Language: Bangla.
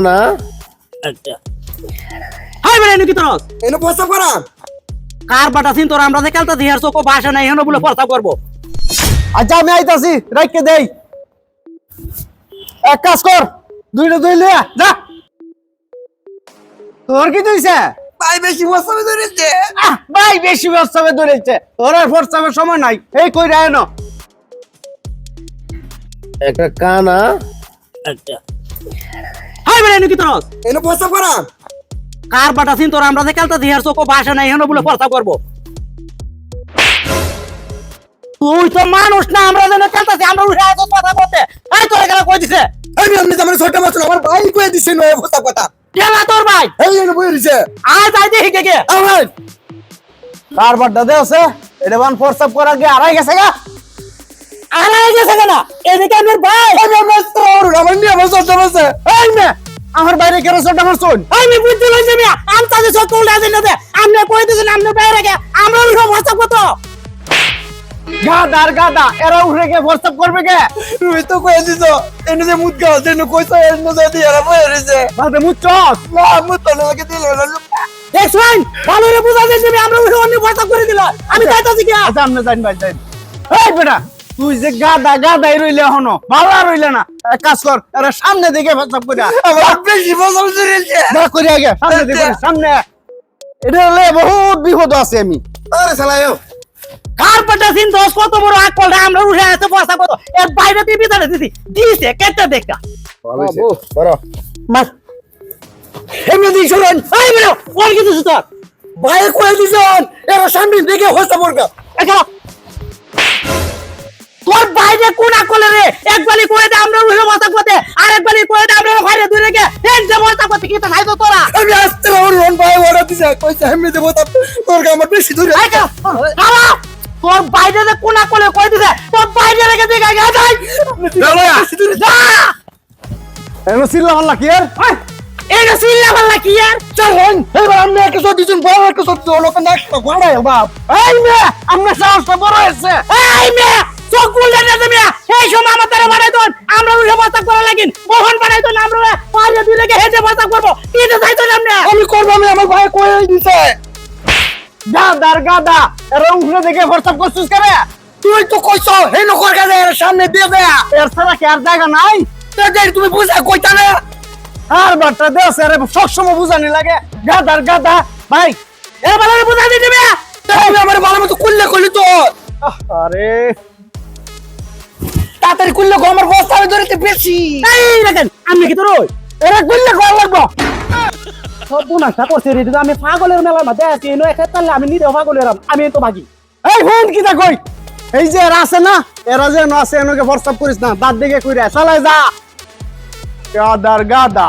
না। আচ্ছা। হাই বেড়ে নাকি তোর। এনে প্রস্তাব করা। কার বাটা সিন তোর? আমরা যে কালটা দিহার চোখ ভাষা নাই হেন বলে প্রস্তাব করব। আচ্ছা আমি আইতাছি রাখকে দেই। এক কাজ কর দুইটা দুই লিয়া যা। তোর কি তুইছে ভাই বেশি প্রস্তাবে ধরেছে। আহ, ভাই বেশি প্রস্তাবে ধরেছে। তোর আর প্রস্তাবের সময় নাই। এই কই রায় না। একটা কানা। আচ্ছা। বেড়ে নাকি তোর এনে প্রস্তাব করা। কার বাটা সিন তোর? আমরা যে কালটা দিহার চোখ ভাষা নাই হেন বলে প্রস্তাব করব। তুই তো মানুষ না আমরা যেন কালটাছি আমরা উঠে আছো কথা বলতে। এই তোর এখানে কই দিছে? আমি আপনি আমার ছোট মাছ আমার ভাই কয়ে দিছে নয় প্রস্তাব কথা? কেলা তোর ভাই? এই এনে বই দিছে। আয় যাই দেখি কে কে। আমার কার বাড্ডা দে আছে? এটা বান প্রস্তাব করার আগে আড়াই গেছে গা? আড়াই গেছে কেন? এদিকে আমার ভাই। আমি আমার তোর আমার নিয়ে আমার ছোট মাছ এই মে আমার বাইরে কেন ছোট আমার শোন আমি বুঝতে পারছি মিয়া আমি তাদের সব উল্টা দিন না আপনি কই দিছেন আপনি বাইরে গে আমরা সব হোয়াটসঅ্যাপ কত গাদার গাদা এরা উঠে গিয়ে প্রস্তাব করবে কে? তুই তো কয়ে দিছ এনে যে মুদ গাছ এনে কইছো এনে যে দিয়ে আর বই রইছে। বাদে মুচস না মুদ তো লাগে দিল না দেখছেন ভালো রে বুঝা তুমি আমরা উঠে অন্য হোয়াটসঅ্যাপ করে দিল আমি তাইতাছি কি আচ্ছা আমনে জান ভাই জান এই বেটা তুই যে গাদা গাদাই রইলে হনো ভালো রইলে না। এক কাজ কর এরা সামনে দিকে করিয়া আমার বেশি প্রস্তাব ধরেছে না করি আগে সামনে দিকে সামনে। এটা হলে বহুত বিপদ আছে আমি। আরে শালায়ও কার পাটা সিন দশ কত বড় আগ পড়া আমরা উঠে আছে হোয়াটসঅ্যাপ কত এর বাইরে তুই বিদারে দিছি দিছে কেটে দেখা বড় মাস এমনি শুনেন। এই বেরো কোন কিছু তোর? ভাই কয়ে দিছন এরা সামনে দিকে হস্তা পড়কা এখানে তোর বাইরে কোন আকলে রে? একবারই কয়ে দে আমরা উঠে হোয়াটসঅ্যাপ করতে আর একবারই কয়ে দে আমরা বাইরে দূরে গে। এই যে হোয়াটসঅ্যাপ করতে কি তো নাই তো তোরা? আমি আসতে আমার রন ভাই ওরা দিছে। কইছে আমি দেবো তা তোর আমার বেশি ধরে এই তো, খালা, তোর বাইরে যে কোন আকলে কয়ে দিছে তোর বাইরে রেখে দিয়ে গায়ে যাই। বেশি ধরে যা এনো সিল্লা হল্লা কি আর? এই না সিল্লা বাল্লা কি আর? চল হন এবার আমি একটা সব দিছুন বড় একটা সব দিছুন লোক না একটা ঘোড়ায় বাপ। এই মে আমরা সাহসটা বড় হয়েছে। এই মেয়ে! চোখ খুললে না তুমি। এই সময় আমার তারা বানাই দন। আমরা উঠে বাস্তাব করা লাগিন মোহন বানাই দন, আমরা পারে দুই লেগে হেঁটে বাস্তাব করব। কি তো চাইতো না আমরা। আমি করব, আমি আমার ভাই কয়ে দিছে। গাদার গাদা এরা দিকে প্রস্তাব করছিস কেন? তুই তো কইছ, হে নকর কাজে এর সামনে দিয়ে দে। এর কি আর জায়গা নাই? তাদের তুমি বুঝা কইতা না? আর বাট্টা দে আছে আরে সবসময় বুঝানি লাগে। গাদার গাদা ভাই, এ ভালো করে বুঝা দিতে মেয়ে তুমি আমার ভালো মতো করলে করলি তো। আরে। তাড়াতাড়ি করলে গো আমার বস্তা আমি ধরেতে বেশি এই দেখেন আমি কি তোর ওই এরা গুললে কয় লাগবো সব বুনাটা করছে রে দিদা আমি পাগলের মেলার মধ্যে আছি এনো একা তাহলে আমি নিজেও পাগলের আমি তো ভাগি এই ফোন কি তা কই? এই যে এরা আছে না এরা যে না আছে এনকে হোয়াটসঅ্যাপ করিস না বাদ দিকে কইরা চালাই যা। গাদার গাদা।